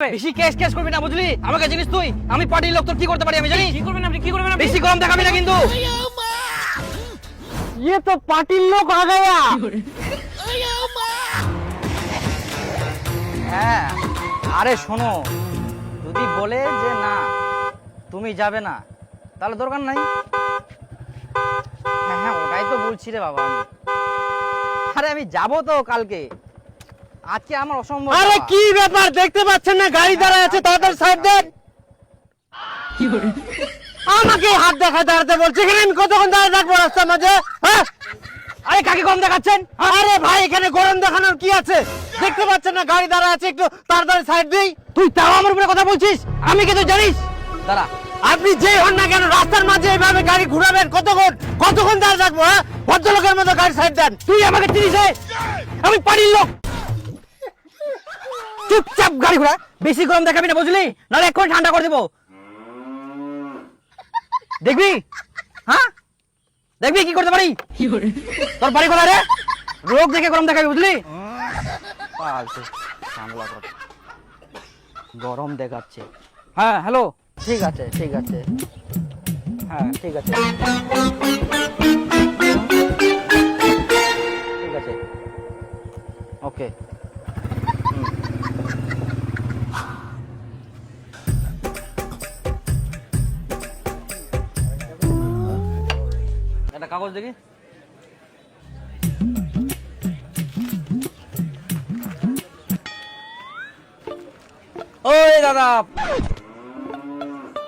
বেশি case case করবি না বুঝলি আমাকে জানিস তুই আমি পার্টির লোক তোর কি করতে পারি আমি জানি কি করবেন আপনি কি করবেন বেশি গরম দেখাবি না কিন্তু ये तो पाटिल लोग आ गया হ্যাঁ আরে শোনো যদি বলে যে না তুমি যাবে না তাহলে দরকার নাই হ্যাঁ হ্যাঁ ওটাই তো বলছি রে বাবা আমি আরে আমি যাবো তো কালকে আজকে আমার অসম্ভব আরে কি ব্যাপার? দেখতে পাচ্ছেন না গাড়ি দাঁড়ায় আছে তাড়াতাড়ি সাইড দেন। আমাকে হাত দেখা দাঁড়াতে বলছে। এখানে আমি কতক্ষণ দাঁড়িয়ে থাকব রাস্তার মাঝে? হ্যাঁ? আরে কাকে কম দেখাচ্ছেন? আরে ভাই এখানে গরম দেখানোর কি আছে? দেখতে পাচ্ছেন না গাড়ি দাঁড়ায় আছে একটু তাড়াতাড়ি সাইড দিই। তুই তাও আমার উপরে কথা বলছিস? আমি কি তুই জানিস? দাঁড়া। আপনি যেই হন না কেন রাস্তার মাঝে এইভাবে গাড়ি ঘুরাবেন কতক্ষণ? কতক্ষণ দাঁড়িয়ে থাকব হ্যাঁ? ভদ্রলোকের মতো গাড়ি সাইড দেন। তুই আমাকে চিনিস রে? আমি পার্টির লোক। চুপচাপ গাড়ি ঘোড়া। বেশি গরম দেখাবি না বুঝলি? নাহলে এক্ষুনি ঠান্ডা করে দেবো। দেখবি? হ্যাঁ? দেখবি কি করতে পারি? তোর বাড়ি কোথায় রে? রোগ দেখে গরম দেখাবি বুঝলি। গরম দেখাচ্ছে। হ্যাঁ হ্যালো? ঠিক আছে ঠিক আছে। হ্যাঁ ঠিক আছে। ঠিক আছে। ওকে। কাগজ দেখি। ওই দাদা,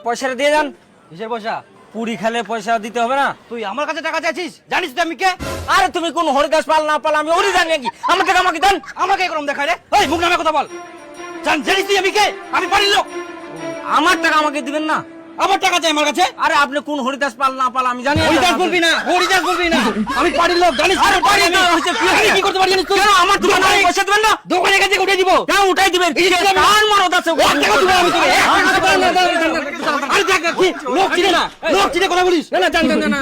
পয়সাটা দিয়ে যান কিসের পয়সা? পুরি খেলে পয়সা দিতে হবে না। তুই আমার কাছে টাকা চাইছিস জানিস তুই আমি কে? আরে তুমি কোন হরিদাস পাল না পাল, আমি ওরি জানি নাকি? আমার থেকে আমাকে দেন। আমাকে গরম দেখায় রে। ওই মুখ নামে কথা বল। জান, জানিস তুই আমি কে? আমি বাড়ির লোক। আমার টাকা আমাকে দিবেন না? আমার টাকা চাই আমার কাছে আরে আপনি কোন হরিদাস পাল না পাল আমি জানি না। হরিদাস বলবি না হরিদাস বলবি না আমি বাড়ির লোক জানিস আরে লোক। লোক হচ্ছে কি আমি কি করতে পারি জানিস কেন আমার দোকানে দোকানে- পয়সা দেবেন না দোকানের কাছে উঠে দিব কেন উঠাই দিবেন কার মরদ আছে এক টাকা দিবো আমি তোকে, না, না, না, না, না, আরে দেখ কি, লোক চিনে না, লোক চিনে কথা বলিস। না না জান জান না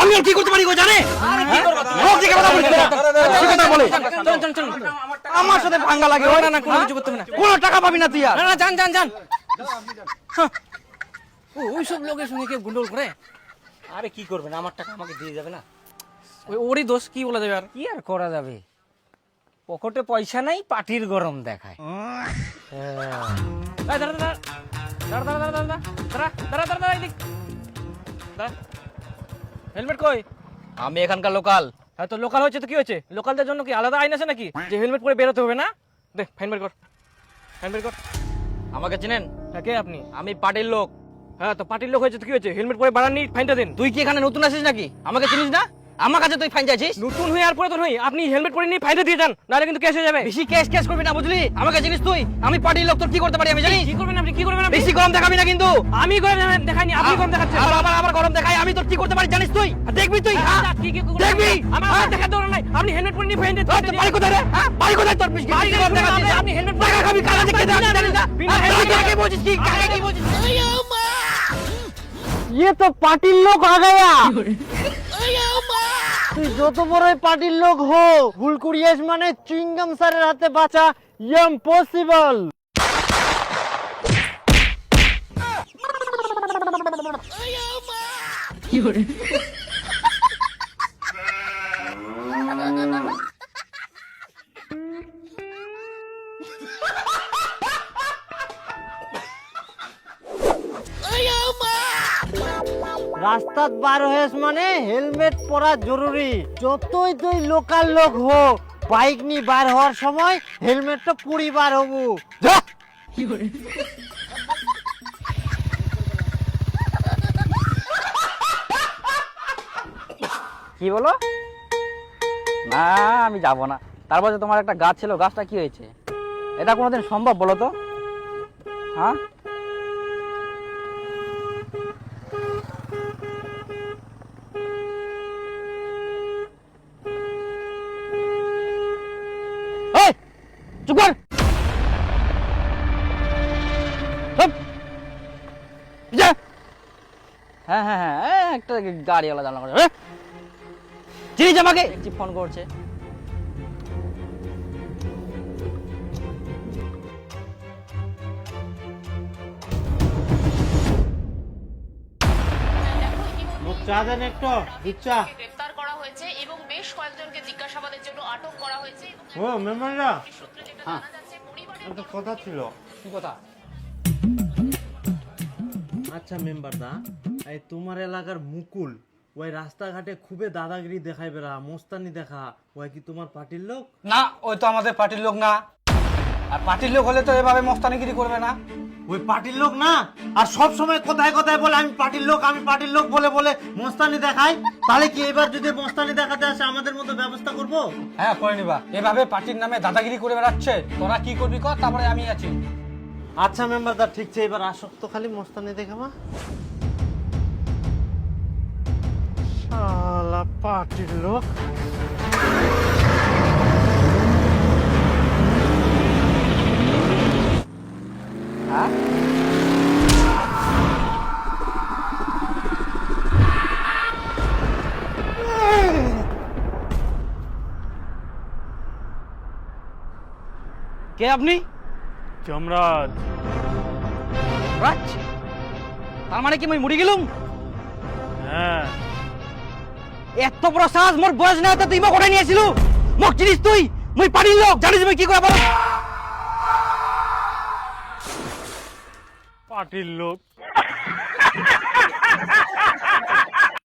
আমি কি করতে পারি গো জানে হ্যাঁ? লোক কথা বলিস কি কথা বলে? চল চল চল আমার সাথে ভাঙ্গা লাগে না, না, কোনো কিছু করতে না। কোনো টাকা পাবি না তুই আর না না জান জান জান ওই সব লোকের সঙ্গে কেউ গুন্ডল করে আরে কি করবেন আমার টাকা আমাকে দিয়ে যাবে না ওই ওরই দোষ কি বলা যাবে আর কি আর করা যাবে পকেটে পয়সা নাই পাটির গরম দেখায় দাঁড়া দাঁড়া দাঁড়া দাঁড়া দাঁড়া দাঁড়া দাঁড়া দাঁড়া দাঁড়া দাঁড়া এদিক দাঁড়া হেলমেট কই আমি এখানকার লোকাল হ্যাঁ তো লোকাল হচ্ছে তো কি হয়েছে লোকালদের জন্য কি আলাদা আইন আছে নাকি যে হেলমেট পরে বেরোতে হবে না দেখ বের কর বের কর আমাকে চিনেন হ্যাঁ কে আপনি আমি পার্টির লোক হ্যাঁ তো পার্টির লোক হয়েছে তো কি হয়েছে হেলমেট পরে বাড়াননি ফাইনটা দিন তুই কি এখানে নতুন আসিস নাকি আমাকে চিনিস না আমার কাছে তুই ফাইন চাইছিস নতুন হয়ে আর পুরাতন হই আপনি হেলমেট পরে নিয়ে ফাইনটা দিয়ে যান নাহলে কিন্তু কেস হয়ে যাবে বেশি কেস কেস করবি না বুঝলি আমাকে চিনিস তুই আমি পার্টির লোক তোর কি করতে পারি আমি জানি কি করবেন আপনি কি করবেন বেশি গরম দেখাবি না কিন্তু আমি করে দেখাইনি আপনি কম দেখাচ্ছেন আবার আবার আবার গরম দেখাই আমি তোর কি করতে পারি জানিস তুই দেখবি তুই হ্যাঁ? আচ্ছা, কি কি দেখবি আমার আমার দেখা দরকার নাই আপনি হেলমেট পরে নিয়ে ফাইন দিয়ে তোর বাড়ি কোথায় রে হ্যাঁ বাড়ি কোথায় তোর বেশি বাড়ি গরম দেখাচ্ছিস আপনি- হ্যাঁ? আপনি helmet খাবি কালা দেখে বিনা- জানিস না বিনা আর helmet- বলছিস কি কাকে কি বলছিস ইয়ে তো পার্টির লোক আ গয়া তুই যত বড় পার্টির লোক হো ভুল করিয়াস মানে চুইংগাম স্যারের হাতে বাঁচা ইম্পসিবল কি রাস্তাত বার হয়েস মানে হেলমেট পরা জরুরি। যতই তুই লোকাল লোক হো বাইক নিয়ে বার হওয়ার সময় হেলমেটটা পুরি বার হবু। কি বলো? না, আমি যাব না। তারপর তোমার একটা গাছ ছিল, গাছটা কি হয়েছে? এটা কোনোদিন সম্ভব বলো তো? হ্যাঁ? চুপ হ্যাঁ হ্যাঁ হ্যাঁ একটা গাড়িওয়ালা জানলা করে চিনিস আমাকে? একটি ফোন করছে। একটু দুধ গ্রেফতার করা হয়েছে এবং বেশ কয়েকজনকে জিজ্ঞাসাবাদের জন্য আটক করা হয়েছে ও মেম্বাররা? সূত্রে যেটা জানা যাচ্ছে পরিবারের একটা কথা ছিল। কি কথা? আচ্ছা মেম্বার দা এই তোমার এলাকার মুকুল ওই রাস্তাঘাটে খুবই দাদাগিরি দেখাই বেড়া মোস্তানি দেখা। ওই কি তোমার পার্টির লোক? না ওই তো আমাদের পার্টির লোক না। আর পার্টির লোক হলে তো এভাবে মস্তানিগিরি করবে না। ওই পার্টির লোক না? আর সব সময় কোথায় কোথায় বলে আমি পার্টির লোক আমি পার্টির লোক বলে বলে মস্তানি দেখাই তাহলে কি এবার যদি মস্তানি দেখাতে আসে আমাদের মতো ব্যবস্থা করব? হ্যাঁ করে নিবা। এভাবে পার্টির নামে দাদাগিরি করে বেড়াচ্ছে। তোরা কি করবি কর তারপরে আমি আছি। আচ্ছা মেম্বার দা ঠিক আছে এবার আসক্ত খালি মোস্তানি দেখাবা। শালা পার্টির লোক। কে আপনি? যমরাজ। রাজ! তার মানে কি মই মরি গেলুম? হ্যাঁ। এত বড় সাহস মোর বয়স না তুই মোক উঠাই নিয়েছিল মোক চিনিস তুই? মই পানির লোক জানিস মই কি করে পারো পাটির লোক।